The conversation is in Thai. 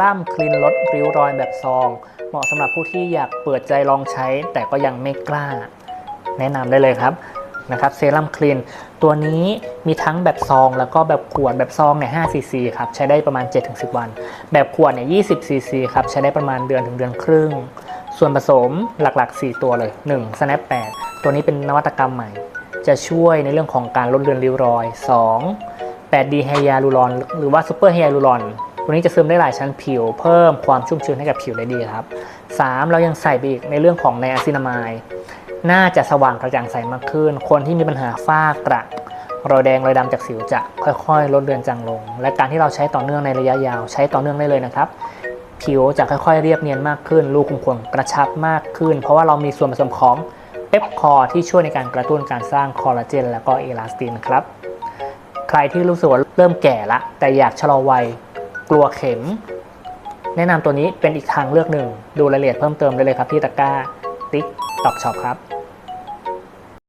รั่มคลีนลดริ้วรอยแบบซอง เหมาะสำหรับผู้ที่อยากเปิดใจลองใช้ แต่ก็ยังไม่กล้า แนะนำได้เลยครับนะครับเซรั่มคลีนตัวนี้มีทั้งแบบซอง แล้วก็แบบขวดแบบซองเนี่ย5ซีซีครับใช้ได้ประมาณ 7-10 วัน แบบขวดเนี่ย20ซีซีครับใช้ได้ประมาณเดือนถึงเดือนครึ่ง ส่วนผสมหลักๆ 4 ตัวเลย 1 snap 8ตัวนี้เป็นนวัตกรรมใหม่ จะช่วยในเรื่องของการลดเลือนริ้วรอย 2 8D Hyaluron หรือว่า Super Hyaluron ตัวนี้จะซึมได้หลายชั้นผิว เพิ่มความชุ่มชื้นให้กับผิวได้ดีครับ 3 เรายังใส่ไปอีกในเรื่องของไนอาซินามายน่าจะสว่างกระจ่างใสมากขึ้น คนที่มีปัญหาฝ้ากระรอยแดงรอยดำจากสิวจะค่อยๆ ลดเลือนจางลง และการที่เราใช้ต่อเนื่องในระยะยาว ใช้ต่อเนื่องได้เลยนะครับ ผิวจะค่อยๆ เรียบเนียนมากขึ้น รูขุมขนกระชับมากขึ้น เพราะว่าเรามีส่วนผสมของเปปคอร์ที่ช่วยในการกระตุ้นการสร้างคอลลาเจนและก็เอลาสตินครับ ใครที่รู้สึกว่าเริ่มแก่ละ แต่อยากชะลอวัยกลัวเข็ม แนะนำตัวนี้เป็นอีกทางเลือกหนึ่ง ดูรายละเอียดเพิ่มเติมได้เลยครับที่ตะกร้าติ๊กตอกช็อปครับ